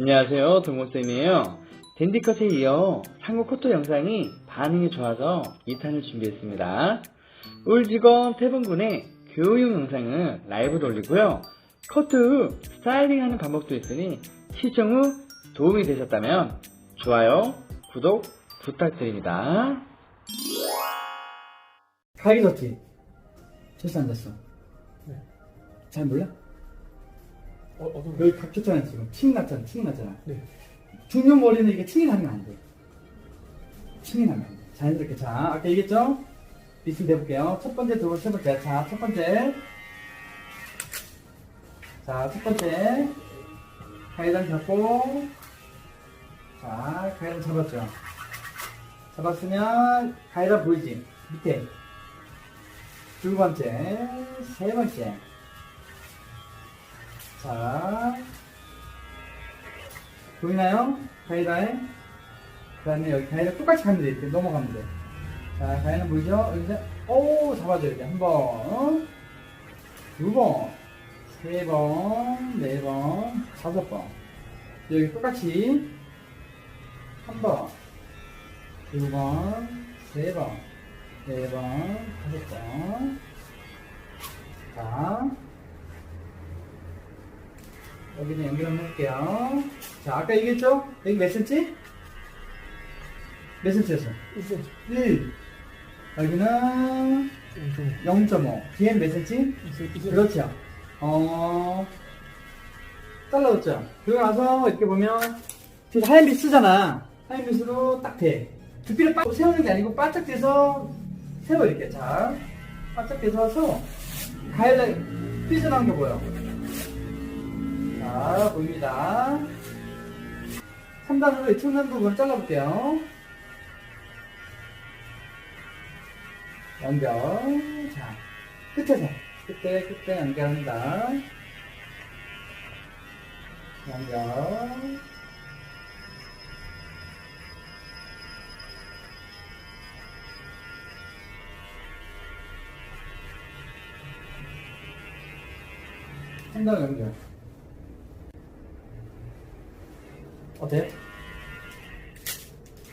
안녕하세요 동호쌤이에요 댄디컷에 이어 상고 코트 영상이 반응이 좋아서 2탄을 준비했습니다 울직업 태분군의 교육용 영상은 라이브로 올리고요 커트 후 스타일링하는 방법도 있으니 시청 후 도움이 되셨다면 좋아요 구독 부탁드립니다 가기 좋지? 철수 앉았어. 네. 잘 몰라? 어, 어떤 여기 각졌잖아 지금. 팅 났잖아. 팅 났잖아. 네. 중년 머리는 이게 팅이 나면 안 돼. 팅이 나면 안 돼. 자연스럽게. 자, 아까 얘기했죠? 리슨 해볼게요. 첫 번째, 두 번째, 세 번째. 자, 첫 번째. 자, 첫 번째. 가이단 잡고. 자, 가이단 잡았죠? 잡았으면 가이단 보이지? 밑에. 두 번째, 세 번째. 자, 보이나요? 가이다에? 그 다음에 여기 가이다 똑같이 가면 돼. 이렇게 넘어가면 돼. 자, 가이는 보이죠? 여기서, 오, 잡아줘야 돼. 한 번, 두 번, 세 번, 네 번, 다섯 번. 여기 똑같이, 한 번, 두 번, 세 번, 네 번, 다섯 번. 자, 여기는 연결 한번 할게요. 자, 아까 얘기했죠? 여기 몇 센치? 몇 센치였어? 1cm. 1. 여기는 0.5. 뒤엔 몇 센치? 그렇죠. 어, 잘라줬죠? 그러고 나서 이렇게 보면, 뒤에 하얀 빛 쓰잖아. 하얀 빛으로 딱 돼. 두피를 빡 세우는 게 아니고 바짝 대서 세워, 이렇게. 자, 바짝 대서 서 가일라 삐져나온 게 보여. 자, 보입니다. 3단으로 이 틈난 부분 잘라볼게요. 연결. 자, 끝에서. 끝에, 끝에 연결합니다. 연결. 한단 연결. 어때?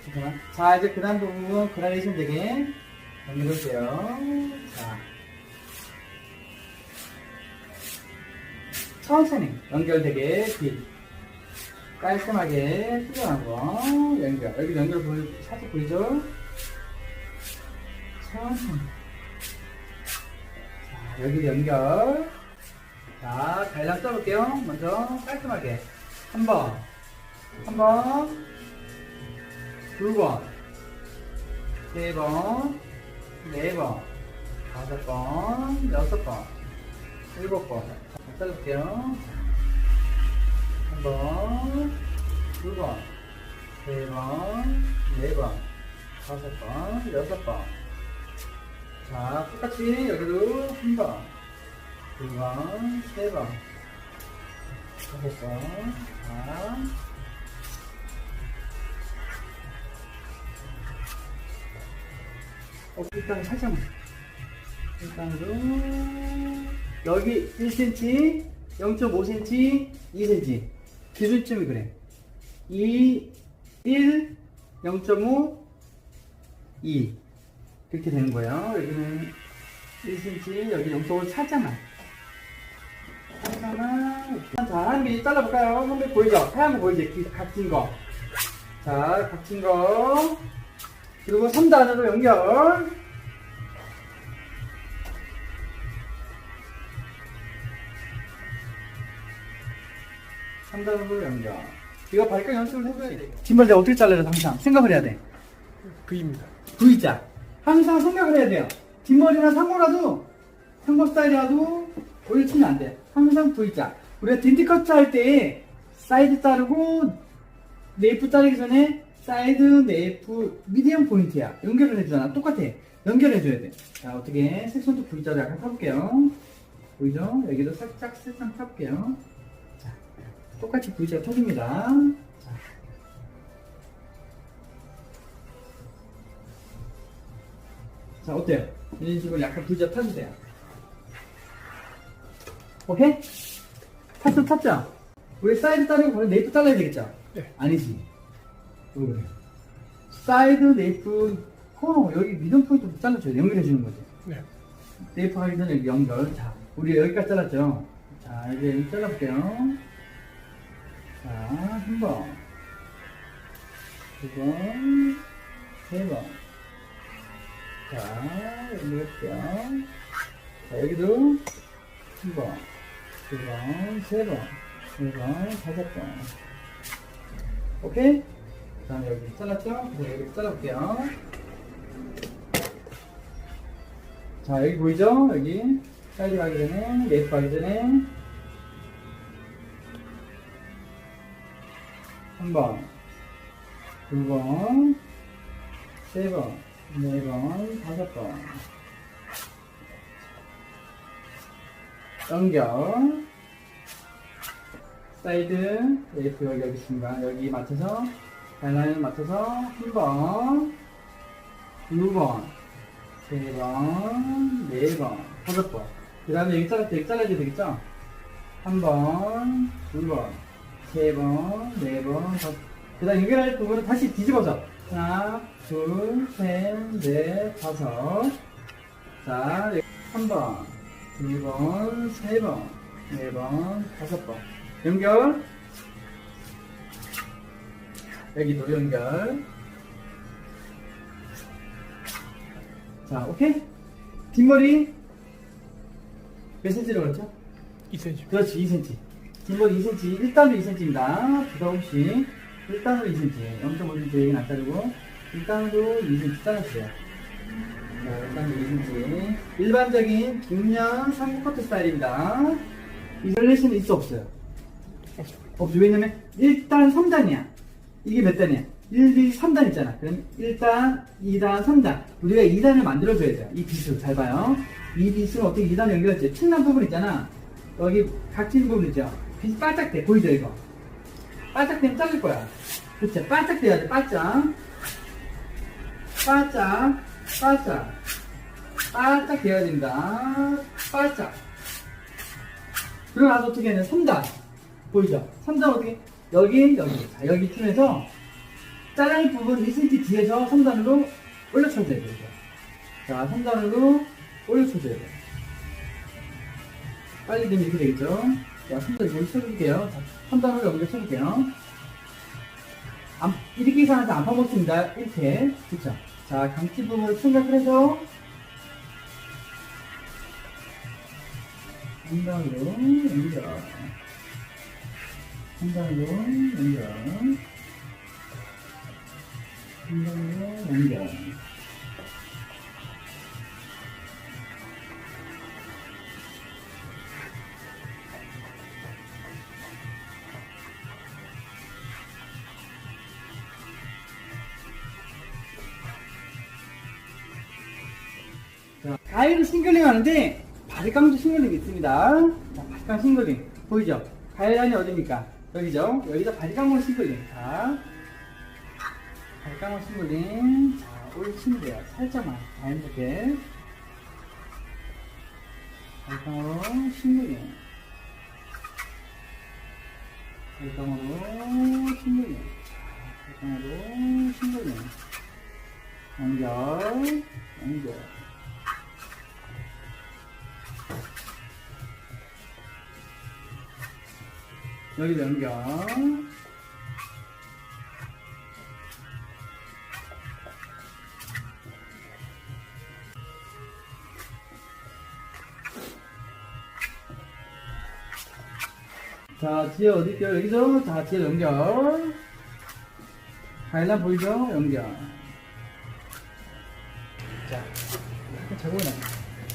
잠깐만. 자, 이제 그 다음 부분 그라데이션 되게 연결할게요. 자. 천천히 연결되게 빛. 깔끔하게 수정한 거 연결. 여기 연결 보이, 살짝 보이죠? 천천히. 자, 여기 연결. 자, 갈랑 써볼게요. 먼저 깔끔하게. 한 번. 한 번, 두 번, 세 번, 네 번, 다섯 번, 여섯 번, 일곱 번. 자, 써볼게요. 한 번, 두 번, 세 번, 네 번, 다섯 번, 여섯 번. 자, 똑같이 여기도 한 번, 두 번, 세 번, 다섯 번. 자, 일단 살짝만. 일단으로 여기 1cm, 0.5cm, 2cm 기준점이 그래. 2, 1, 0.5, 2 이렇게 되는 거예요. 여기는 1cm, 여기 0.5 살짝만. 살짝만. 자, 한개 잘라볼까요? 한개 보이죠? 하얀 거 보이지? 기- 각진 거. 자, 각진 거. 그리고 3단으로 연결. 삼단으로 연결. 이거 발끝 연습을 해줘야 돼. 뒷발 내가 어떻게 잘라야 돼, 항상? 생각을 해야 돼. V입니다. V자. 항상 생각을 해야 돼요. 뒷머리나 상고라도, 상고 스타일이라도 오일 치면 안 돼. 항상 V자. 우리가 딘티커트 할 때, 사이드 자르고, 네이프 자르기 전에, 사이드, 네이프, 미디엄 포인트야. 연결을 해주잖아. 똑같아. 연결해줘야 돼. 자, 어떻게, 색선도 V자로 약간 타볼게요. 보이죠? 여기도 살짝, 살짝 타볼게요. 자, 똑같이 V자 터집니다. 자. 자, 어때요? 이런 식으로 약간 V자 타주세요. 오케이? 탔어, 탔죠? 우리 사이드 자르고 거기 네이프 잘라야 되겠죠? 네. 아니지. 왜 그래? 사이드 네이프 코너 여기 미ddle 포인트 잘라줘야 연결해 주는 거지. 네. 네이프 하기 전에 여기 연결. 자, 우리 여기까지 잘랐죠? 자, 이제 여기 잘라볼게요. 자, 한 번. 두 번. 세 번. 자, 연결할게요. 자, 여기도 한 번. 두 번, 세 번, 네 번, 다섯 번. 오케이? 그 다음에 여기 잘랐죠? 그래서 여기 잘라볼게요. 자, 여기 보이죠? 여기. 사이드 가기 전에, 레이프 가기 전에. 한 번, 두 번, 세 번, 네 번, 다섯 번. 연결. 사이드, 레이프 여기, 여기 있습니다. 여기 맞춰서, 라인을 맞춰서, 한 번, 두 번, 세 번, 네 번, 다섯 번. 그 다음에 여기 잘라, 여기 잘라야 되겠죠? 한 번, 두 번, 세 번, 네 번, 다섯 그 다음 연결할 부분은 다시 뒤집어서. 하나, 둘, 셋, 넷, 다섯. 자, 한 번, 두 번, 세 번, 네 번, 다섯 번. 연결. 여기도 연결. 자, 오케이? 뒷머리 몇 cm로 그랬죠? 2cm. 그렇지, 2cm. 뒷머리 2cm, 1단으로 2cm입니다. 두다 없이 1단으로 2cm. 0.5cm 얘기는 안 자르고 1단으로 2cm 잘라주세요. 자, 1단으로 2cm. 일반적인 중년 삼국커트 스타일입니다. 이절레이션은 있어 없어요? 없어. 왜냐면 1단 3단이야. 이게 몇 단이야? 1, 2, 3단 있잖아. 그럼 1단, 2단, 3단. 우리가 2단을 만들어줘야 돼요. 이 빗을 잘 봐요. 이 빗을 어떻게 2단 연결할지. 층난 부분 있잖아. 여기 각진 부분 있죠. 빗이 바짝 돼. 보이죠, 이거? 바짝 되면 자를 거야. 그쵸? 바짝 돼야 돼, 바짝. 바짝, 바짝. 바짝 돼야 된다. 바짝. 그러고 나서 어떻게 하냐, 3단. 보이죠? 3단 어떻게? 여기, 여기. 자, 여기 틈에서 짜장이 부분 1cm 뒤에서 3단으로 올려쳐줘야 돼요. 자, 3단으로 올려쳐줘야 돼요. 빨리 되면 이렇게 되겠죠? 자, 3단 여기 쳐줄게요. 자, 3단으로 연결 쳐줄게요. 안, 이렇게 이상한테 안 파먹습니다. 이렇게. 그쵸? 자, 강치 부분을 생각을 해서 3단으로 연결. 3단으로 연결. 3단으로 연결. 자, 가위로 싱글링 하는데 바리깡도 싱글링이 있습니다. 자, 바리깡 싱글링 보이죠? 가위란이 어디입니까? 여기죠? 여기다 바리깡으로 싱글링. 자, 바리깡으로 싱글링. 자, 올리시면 돼요. 살짝만 자연스럽게. 바리깡으로 싱글링. 바리깡으로 싱글링. 자, 바리깡으로 싱글링. 연결, 연결. 여기도 연결. 자, 뒤에 어디 있죠? 여기죠? 자, 뒤에 연결. 가일란 보이죠? 연결. 자, 약간 잘 보이나?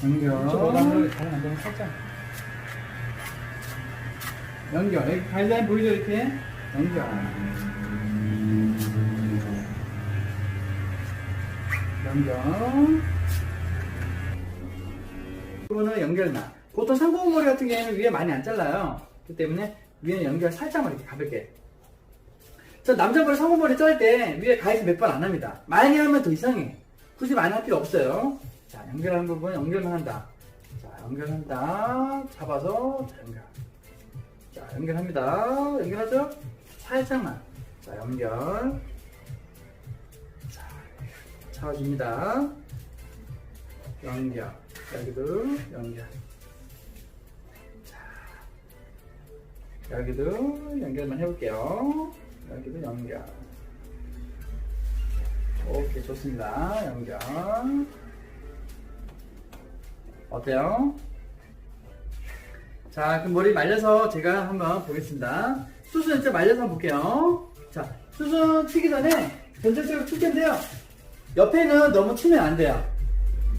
연결. 다른 안되면 살짝. 연결. 여기 가이드라인 보이죠, 이렇게? 연결. 연결. 부분은 연결나. 보통 상고머리 같은 경우에는 위에 많이 안 잘라요. 그 때문에 위에 연결 살짝만 이렇게 가볍게. 저 남자분 상고머리 자를 때 위에 가이드 몇 번 안 합니다. 많이 하면 더 이상해. 굳이 많이 할 필요 없어요. 자, 연결하는 부분 연결만 한다. 자, 연결한다. 잡아서 자, 연결. 자, 연결합니다. 연결하죠? 살짝만. 자, 연결. 자, 잡아줍니다. 연결. 여기도 연결. 자, 여기도 연결만 해볼게요. 여기도 연결. 오케이, 좋습니다. 연결. 어때요? 자, 그럼 머리 말려서 제가 한번 보겠습니다. 수순 진짜 말려서 한번 볼게요. 자, 수순 치기 전에 전체적으로 칠 텐데요. 옆에는 너무 치면 안 돼요.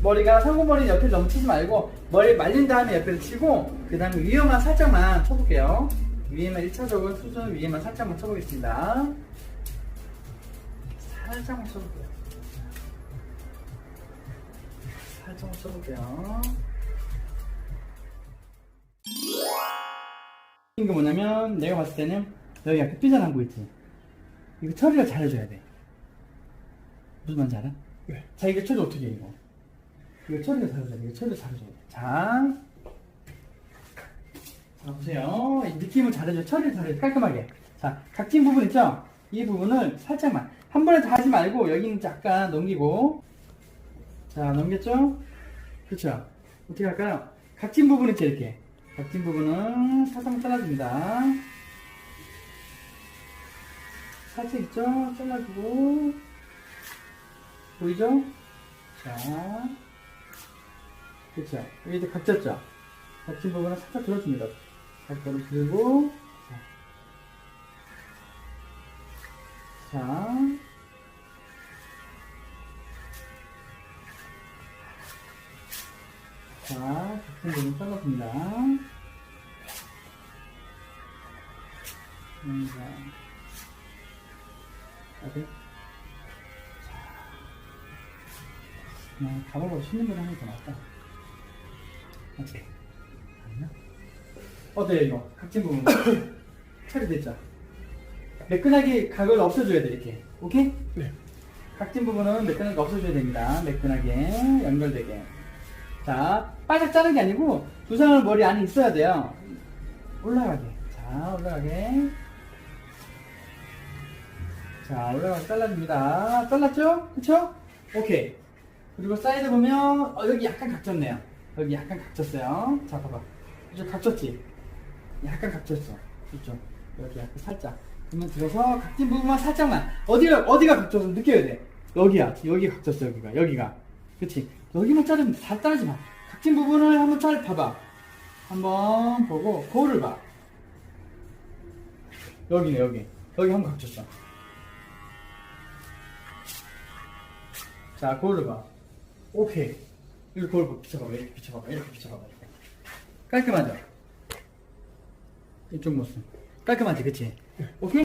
머리가 상고머리 옆에 너무 치지 말고 머리 말린 다음에 옆에를 치고 그 다음에 위에만 살짝만 쳐볼게요. 위에만 1차적으로 수순 위에만 살짝만 쳐보겠습니다. 살짝만 쳐볼게요. 살짝만 쳐볼게요. 게 뭐냐면 내가 봤을 때는 여기 약간 삐져나온 거 있지. 이거 처리를 잘 해줘야 돼. 무슨 말인지 알아? 네. 자 이거 처리 어떻게 해 이거? 이거 처리를 잘 해줘야 돼. 이거 처리를 잘 해줘야 돼자. 자 보세요. 이 느낌을 잘 해줘. 처리를 잘 해줘. 깔끔하게. 자 각진 부분 있죠? 이 부분을 살짝만. 한 번에 다 하지 말고 여기는 약간 넘기고. 자 넘겼죠? 그렇죠. 어떻게 할까요? 각진 부분 있죠 이렇게 각진 부분은 살짝 잘라줍니다. 살짝 있죠? 잘라주고 보이죠? 자, 그렇죠. 여기도 각졌죠? 각진 부분은 살짝 들어줍니다. 살짝 들고 자, 자. 자, 부분 잘라줍니다. 음, 자. 자. 그냥 가발로 쉬는 걸 하는 게더 낫다. 맞지? 아니야? 어때요, 이거? 각진 부분. 처리됐죠? 매끈하게 각을 없애줘야 돼, 이렇게. 오케이? 네. 각진 부분은 매끈하게 없애줘야 됩니다. 매끈하게 연결되게. 자, 바짝 자르는 게 아니고 두상을 머리 안에 있어야 돼요. 올라가게. 자, 올라가게. 자, 올라가게 잘라줍니다. 잘랐죠? 그쵸? 오케이. 그리고 사이드 보면 어, 여기 약간 각졌네요. 여기 약간 각졌어요. 자, 봐봐. 이쪽 각졌지? 약간 각졌어. 이쪽. 여기 약간 살짝. 그러면 들어서 각진 부분만 살짝만. 어디가, 어디가 각져서 느껴야 돼. 여기야. 여기 각졌어, 여기가. 여기가. 그치? 여기만 자르면 다 자르지 마. 각진 부분을 한번 잘 봐봐. 한번 보고, 거울을 봐. 여기네, 여기. 여기 한 번 각졌어. 자, 거울을 봐. 오케이. 여기 거울 봐. 비춰봐봐. 이렇게 비춰봐봐. 이렇게 비춰봐봐. 이렇게. 깔끔하죠? 이쪽 모습. 깔끔하지, 그치? 오케이?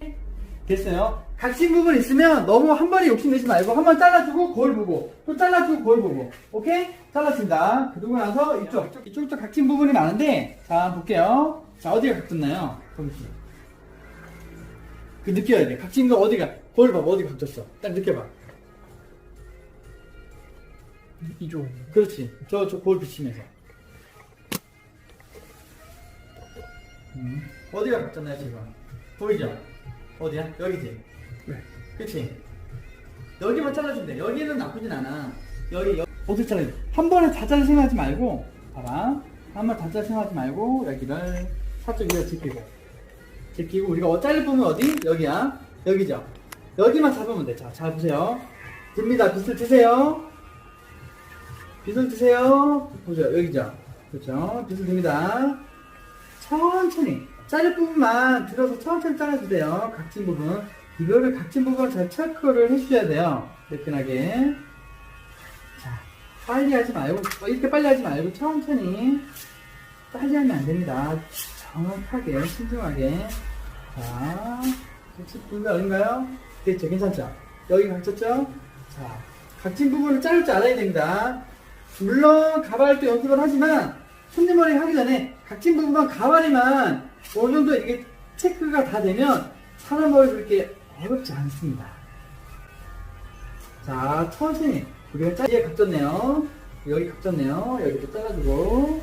됐어요. 각진 부분 있으면 너무 한 번에 욕심내지 말고 한 번 잘라주고 거울 보고 또 잘라주고 거울 보고 오케이? 잘랐습니다. 그러고 나서 이쪽 이쪽도 각진 부분이 많은데 자 볼게요. 자 어디가 각졌나요? 거기서 그 느껴야 돼. 각진 거 어디가 거울 봐봐 어디 각졌어. 딱 느껴봐. 이쪽. 그렇지. 저, 저 거울 비치면서. 음. 어디가 각졌나요, 지금? 보이죠? 어디야? 여기지? 네. 그치? 여기만 잘라주면 돼. 여기는 나쁘진 않아. 여기, 여기. 어떻게 잘라야 돼? 한 번에 다 자를 생각하지 말고, 봐봐. 한번다 자를 생각하지 말고, 여기를 살짝 위에 제끼고. 제끼고, 우리가 어, 자를 부분 어디? 여기야. 여기죠? 여기만 잡으면 돼. 자, 잘 보세요. 듭니다. 빗을 드세요. 빗을 드세요. 보죠. 여기죠. 그렇죠. 빗을 듭니다. 천천히. 자를 부분만 들어서 천천히 잘라주세요. 각진 부분. 이거를 각진 부분 잘 체크를 해주셔야 돼요. 매끈하게. 자, 빨리 하지 말고, 어, 이렇게 빨리 하지 말고 천천히. 빨리 하면 안 됩니다. 정확하게, 신중하게. 자, 혹시 부분이 어딘가요? 됐죠? 괜찮죠? 여기 각졌죠? 자, 각진 부분을 자를 줄 알아야 됩니다. 물론 가발도 연습을 하지만 손님 머리 하기 전에 각진 부분만 가발이만 어느 정도 이게 체크가 다 되면 사람 머리 그렇게 어렵지 않습니다. 자, 천천히 우리가 짜리에 각졌네요. 여기 각졌네요. 여기도 잘라주고.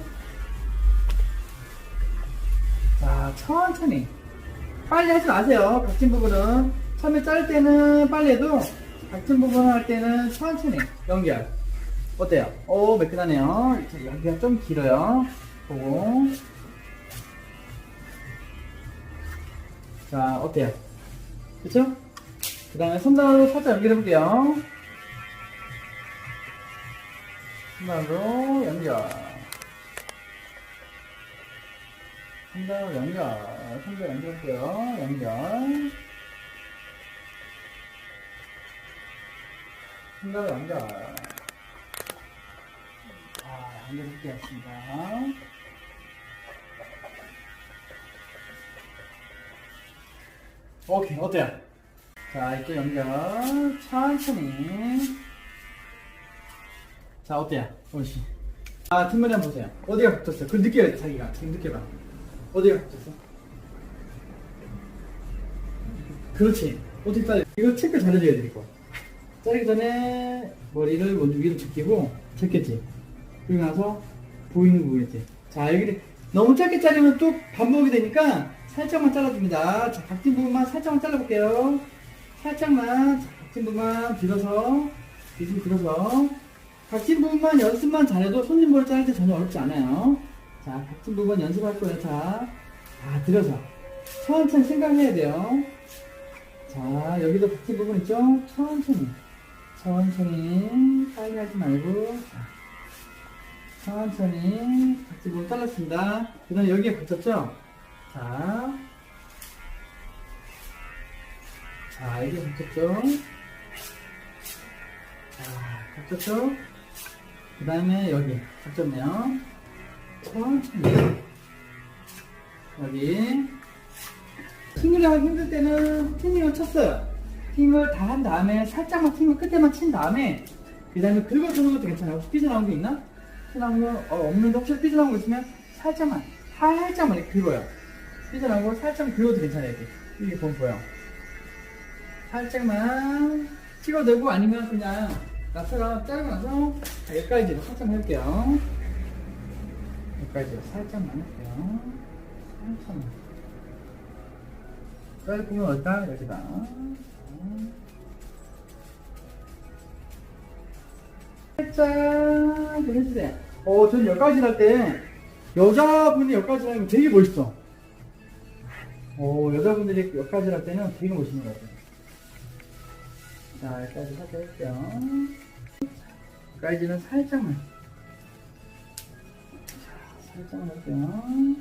자, 천천히. 빨리 하지 마세요. 각진 부분은. 처음에 자를 때는 빨리 해도, 각진 부분 할 때는 천천히. 연결. 어때요? 오, 매끈하네요. 이렇게 여기가 좀 길어요. 보고. 자, 어때요? 그쵸? 그 다음에 손단으로 살짝 연결해볼게요. 손단으로 연결. 손단으로 연결. 손단 연결할게요. 연결. 손단으로 연결. 자, 연결해보겠습 오케이, 어때요? 자, 이쪽 연결. 천천히. 자, 어때요? 옳지. 아, 뒷머리 한번 보세요. 어디가 붙었어요? 그걸 느껴야 돼, 자기가. 지금 느껴봐. 어디가 붙었어? 그렇지. 어떻게 따 이거 체크 잘해줘야 돼, 이거. 자르기 전에 머리를 먼저 위로 제끼고, 제꼈지. 그리고 나서 보이는 부분 있지. 자, 여기 너무 짧게 자르면 또 반복이 되니까 살짝만 잘라줍니다. 자, 각진 부분만 살짝만 잘라볼게요. 살짝만, 자, 각진 부분만 빌어서, 뒤좀 빌어서, 각진 부분만 연습만 잘해도 손님 머리 자를 때 전혀 어렵지 않아요. 자, 각진 부분 연습할 거예요. 자, 다 들어서. 천천히 생각해야 돼요. 자, 여기도 각진 부분 있죠? 천천히. 천천히. 빨리 하지 말고. 자, 천천히. 각진 부분 잘랐습니다. 그 다음에 여기에 붙였죠? 자. 자, 여기 붙였죠? 자, 붙였죠? 그 다음에 여기 붙였네요. 천천히. 여기. 팅을 하기 힘들 때는 팅을 쳤어요. 팅을 다 한 다음에 살짝만 팅을 끝에만 친 다음에 그 다음에 긁어주는 것도 괜찮아요. 혹시 삐져나온 게 있나? 삐져나온 거 어, 없는데 혹시 삐져나온 거 있으면 살짝만 살짝만 이렇게 긁어요. 삐져나온 거 살짝 긁어도 괜찮아요. 이렇게 이게 보면 보여. 살짝만 찍어내고 아니면 그냥 나처럼 자르고 나서 자, 여기까지로 살짝만 할게요. 여기까지로 살짝만 할게요. 살짝만. 짧으면 어디다? 여기다. 살짝 좀 해주세요. 어, 전 여기까지 할 때, 여자분이 여기까지 하면 되게 멋있어. 어, 여자분들이 여기까지 할 때는 되게 멋있는 것 같아요. 자, 여기까지 살짝 할게요. 여기까지는 살짝만. 자, 살짝만 할게요.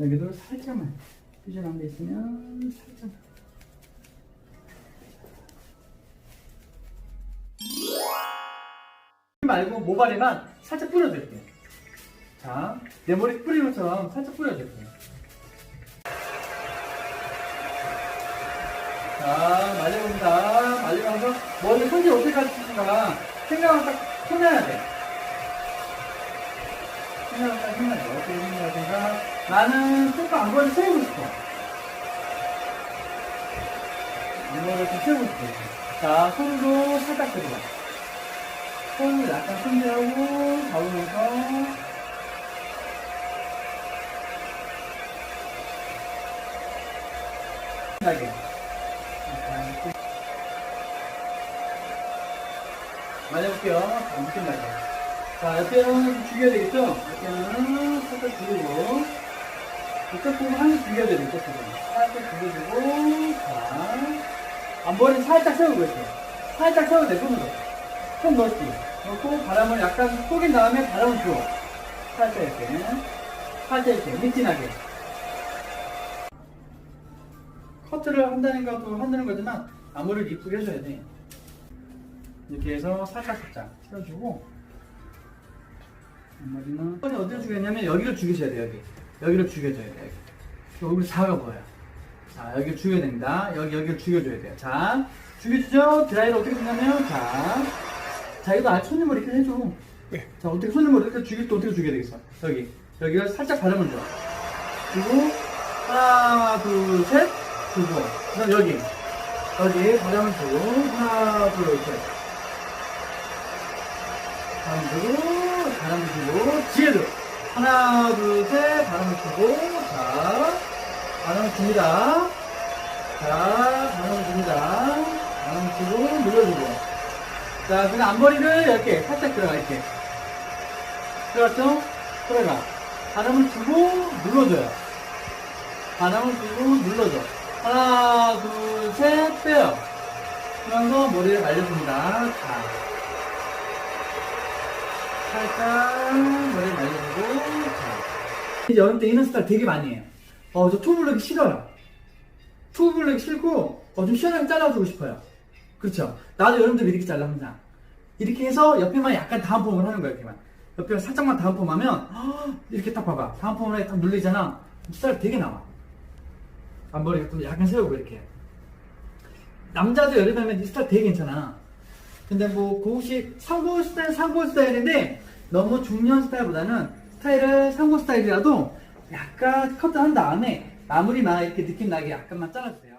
여기도 살짝만. 퓨전한 게 있으면 살짝만. 말고 모발에만 살짝 뿌려드릴게요. 자, 내 머리 뿌리는 것처럼 살짝 뿌려줄게요. 자, 말려봅니다. 말리면서 머리 손질 어떻게 가르치는가 생각을 딱 해놔야 돼. 생각을 딱 해놔야 돼. 어떻게 생각하든가. 나는 조금 안거를 세우고 싶어. 안거를 좀 세우고 싶어. 자, 손으로 살짝 들어봐. 손을 약간 손질하고 잡으면서 하게 맞아볼게요. 자, 느낌 나게. 자, 옆에는 죽여야 되겠죠? 옆에는 살짝 죽이고, 이쪽 부분 한개 죽여야 되죠, 이쪽 부분. 살짝 죽여주고, 자, 앞머리 살짝 세우고 있어요. 살짝 세워도 돼, 손으로. 손 넣기. 넣고, 바람을 약간 속인 다음에 바람을 줘. 살짝 이렇게. 살짝 이렇게, 믹진하게. 커트를 한다는 것도 한다는 거지만 앞머리를 이쁘게 해줘야 돼. 이렇게 해서 살짝 살짝 채워주고 앞머리는 손이 어디를 죽였냐면 여기를 죽이셔야 돼요 여기. 여기를 죽여줘야 돼요 여기. 얼굴이 작아 보여요. 자 여기를 죽여야 됩니다. 여기 여기를 죽여줘야 돼요. 자 죽여주죠? 드라이를 어떻게 주냐면 자 자기도 아 손님을 이렇게 해줘. 네. 자 어떻게 손님을 이렇게 죽일 때 어떻게 죽여야 되겠어? 여기. 여기를 살짝 바람을 줘 그리고 하나 둘셋 주고 그다음 여기. 여기 바람을 주고 하나 둘셋. 다음 주고 바람을 주고 뒤에도. 하나 둘 셋. 바람을 주고. 자 바람을 줍니다. 자 바람을 줍니다. 바람을 주고 눌러주고. 자 그다음 앞머리를 이렇게 살짝 들어가 이렇게. 들어갔죠? 들어가 바람을 주고 눌러줘요. 바람을 주고 눌러줘 하나 둘 셋 빼요. 그러면서 머리를 말려줍니다. 자. 살짝 머리를 말려주고 자. 이제 여름 때 이런 스타일 되게 많이 해요. 어 저 투블럭이 싫어요. 투블럭이 싫고 어, 좀 시원하게 잘라주고 싶어요. 그렇죠? 나도 여름때 이렇게 잘라 항상 이렇게 해서 옆에만 약간 다운펌을 하는 거야 이렇게만. 옆에 살짝만 다운펌 하면 헉, 이렇게 딱 봐봐. 다운펌을 딱 눌리잖아. 스타일 되게 나와 앞머리 좀 약간 세우고 이렇게. 남자도 여름에 하면 이 스타일 되게 괜찮아. 근데 뭐 고우식 상고 스타일 상고 스타일인데 너무 중년 스타일보다는 스타일을 상고 스타일이라도 약간 커트 한 다음에 마무리만 이렇게 느낌 나게 약간만 잘라주세요